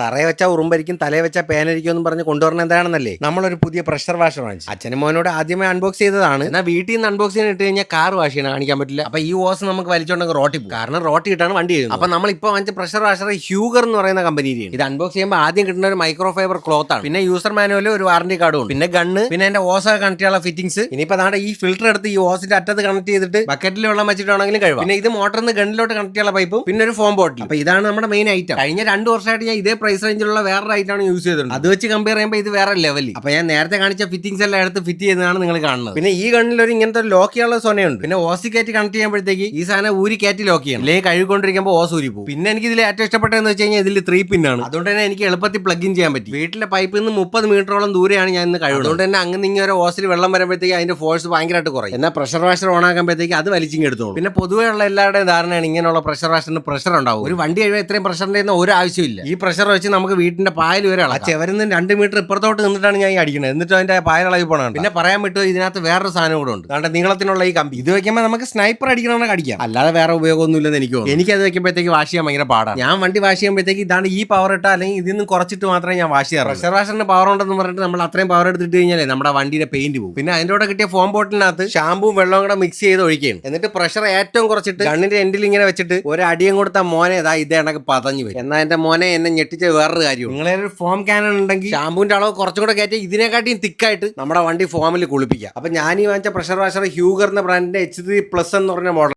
തറയെ വെച്ചാൽ ഉറുമ്പരിക്കും തലയെ വെച്ചാൽ പേനരിക്കും എന്ന് പറഞ്ഞ് കൊണ്ടുവരണം എന്താണെന്നല്ലേ? നമ്മളൊരു പുതിയ പ്രഷർ വാഷർ വാങ്ങിച്ചു. അച്ഛനും മോനോട് ആദ്യമേ അൺബോക്സ് ചെയ്തതാണ്. എന്നാൽ വീട്ടിൽ നിന്ന് അൺബോക്സ് ചെയ്യാൻ ഇട്ട് കഴിഞ്ഞാൽ കാർ വാഷ് ചെയ്യണം കാണിക്കാൻ പറ്റില്ല. അപ്പൊ ഈ ഓസ് നമുക്ക് വലിച്ചോണ്ടെങ്കിൽ റോട്ടി പോകും. കാരണം റോട്ടി ഇട്ടാണ് വണ്ടി ചെയ്യുന്നത് അപ്പൊ നമ്മൾ ഇപ്പോൾ വാങ്ങിച്ച പ്രഷർ വാഷർ ഹ്യൂഗർ എന്ന് പറയുന്ന കമ്പനിയാണ് ഇത് അൺബോക്സ് ചെയ്യുമ്പോൾ ആദ്യം കിട്ടുന്ന ഒരു മൈക്രോ ഫൈബർ ക്ലോത്ത് ആണ്. പിന്നെ യൂസർ മാനുവൽ ഒരു വാറണ്ടി കാർഡും ഉണ്ട്. പിന്നെ ഗണ്ണ് പിന്നെ എന്റെ ഓസ കണക്ട് ചെയ്യാനുള്ള ഫിറ്റിംഗ്സ് ഇനിയിപ്പോ നാടെ ഈ ഫിൽറ്റർ എടുത്ത് ഈ ഓസിന്റെ അറ്റത്ത് കണക്ട് ചെയ്തിട്ട് ബക്കറ്റിൽ വെള്ളം വെച്ചിട്ടാണെങ്കിലും കഴിവാം പിന്നെ ഇത് മോട്ടറിന് ഗണ്ണിലോട്ട് കണക്ട് ചെയ്യാനുള്ള പൈപ്പും പിന്നെ ഒരു ഫോം ബോട്ടിൽ അപ്പൊ ഇതാണ് നമ്മുടെ മെയിൻ ഐറ്റം കഴിഞ്ഞ രണ്ട് വർഷമായിട്ട് ഞാൻ ഇതേ പ്രൈസ് റേഞ്ചിലുള്ള വേറെ ഐറ്റം ആണ് യൂസ് ചെയ്തിട്ടുണ്ട്. അത് വെച്ച് കമ്പയർ ചെയ്യുമ്പോൾ ഇത് വേറെ ലെവൽ അപ്പൊ ഞാൻ നേരത്തെ കാണിച്ച ഫിറ്റിംഗ്സ് എല്ലാം എടുത്ത് ഫിറ്റ് ചെയ്യുന്നതാണ് നിങ്ങൾ കാണുന്നത്. പിന്നെ ഈ ഗണ്ണിൽ ഒരു ഇങ്ങനത്തെ ലോക്ക് ചെയ്യാനുള്ള സോനയുണ്ട് പിന്നെ ഓസി കയറ്റി കണക്ട് ചെയ്യുമ്പോഴത്തേക്ക് ഈ സാധനം ഊരി കയറ്റി ലോക്ക് ചെയ്യണം. അല്ലെങ്കിൽ കഴുകൊണ്ടിരിക്കുമ്പോൾ ഓസ് ഊരി പോകും. പിന്നെ എനിക്ക് ഇതിൽ ഏറ്റവും ഇഷ്ടപ്പെട്ടതെന്ന് വെച്ച് കഴിഞ്ഞാൽ ഇതിൽ ത്രീ പിന്നാണ് അതുകൊണ്ട് തന്നെ എനിക്ക് എളുപ്പത്തിൽ പ്ലഗ് ഇൻ ചെയ്യാൻ പറ്റും. വീട്ടിലെ പൈപ്പിൽ നിന്ന് മുപ്പത് മീറ്ററോളം ദൂരെയാണ് ഞാൻ ഇന്ന് കഴുകുന്നത്. അതുകൊണ്ട് തന്നെ അങ്ങനെ ഇങ്ങനെ ഒരു ഓസിൽ വെള്ളം വരുമ്പോഴത്തേക്ക് അതിന്റെ ഫോഴ്സ് ഭയങ്കരമായിട്ട് കുറയും. എന്നാൽ പ്രഷർ വാഷർ ഓൺ ആകുമ്പോഴത്തേക്ക് അത് വലിച്ചിങ് എടുത്തോളൂ. പിന്നെ പൊതുവേ ഉള്ള എല്ലാവരുടെയും ധാരണയാണ് ഇങ്ങനെയുള്ള പ്രഷർ വാഷറിന് പ്രഷർ ഉണ്ടാവും ഒരു വണ്ടി കഴിയുമ്പോൾ ഇത്രയും പ്രഷറിന്റെ ഒന്നും ഒരു ആവശ്യമില്ല ഈ പ്രഷർ വെച്ച് നമുക്ക് വീട്ടിന്റെ പായൽ വരെ അളക്കാം. ചെവരുന്ന രണ്ട് മീറ്റർ ഇപ്പുറത്തോട്ട് നിന്നിട്ടാണ് ഞാൻ ഈ അടിക്കുന്നത്. എന്നിട്ട് അതിന്റെ പായൽ ഇളകി പോകണം പിന്നെ പറയാൻ പറ്റുമോ ഇതിനകത്ത് വേറൊരു സാധനം കൂടെ ഉണ്ട്. കാരണം നീളത്തിനുള്ള ഈ കമ്പി. ഇത് വെക്കുമ്പോൾ നമുക്ക് സ്നൈപ്പർ അടിക്കണമെന്ന് അടിക്കാം. അല്ലാതെ വേറെ ഉപയോഗമൊന്നുമില്ലെന്ന് എനിക്ക് തോന്നുന്നു. എനിക്ക് അത് വെക്കുമ്പോഴത്തേക്ക് വാഷ് ചെയ്യാൻ ഭയങ്കര പാടാണ് ഞാൻ വണ്ടി വാഷ് ചെയ്യുമ്പോഴത്തേക്ക് ഇതാണ് ഈ പവർ ഇട്ടാ അല്ലെങ്കിൽ ഇതിൽ നിന്ന് കുറച്ചിട്ട് മാത്രമേ ഞാൻ വാഷ് ചെയ്യാറുള്ളൂ. പ്രഷർ വാഷറിന് പവർ ഉണ്ടെന്ന് പറഞ്ഞിട്ട് നമ്മൾ അത്രയും പവർ എടുത്തിട്ട് കഴിഞ്ഞാലേ നമ്മുടെ വണ്ടിയുടെ പെയിന്റ് പോകും. പിന്നെ അതിന്റെ കൂടെ കിട്ടിയ ഫോം ബോട്ടിലിനകത്ത് ഷാമ്പും വെള്ളവും കൂടെ മിക്സ് ചെയ്ത് ഒഴിക്കുകയാണ്. എന്നിട്ട് പ്രഷർ ഏറ്റവും കുറച്ചിട്ട് കണ്ണിന്റെ എൻഡിൽ ഇങ്ങനെ വെച്ചിട്ട് ഒരു അടിയും കൊടുത്ത മോനെ ഇതാ ഇതേ കണക്ക് പതഞ്ഞു വരും. എന്നാൽ എന്റെ മോനെ എന്നെ ഞെട്ടിച്ച വേറൊരു കാര്യം നിങ്ങളെ ഒരു ഫോം ക്യാനൺ ഉണ്ടെങ്കിൽ ഷാമ്പൂന്റെ അളവ് കുറച്ചും കൂടെ കയറ്റി ഇതിനെക്കാട്ടിയും തിക്കായിട്ട് നമ്മുടെ വണ്ടി ഫോമിൽ കുളിപ്പിക്കാം. അപ്പൊ ഞാൻ ഈ വാങ്ങിച്ച പ്രഷർ വാഷർ ഹ്യൂഗർ എന്ന ബ്രാൻഡിന്റെ എച്ച് ത്രീ പ്ലസ് എന്ന് പറഞ്ഞ മോഡൽ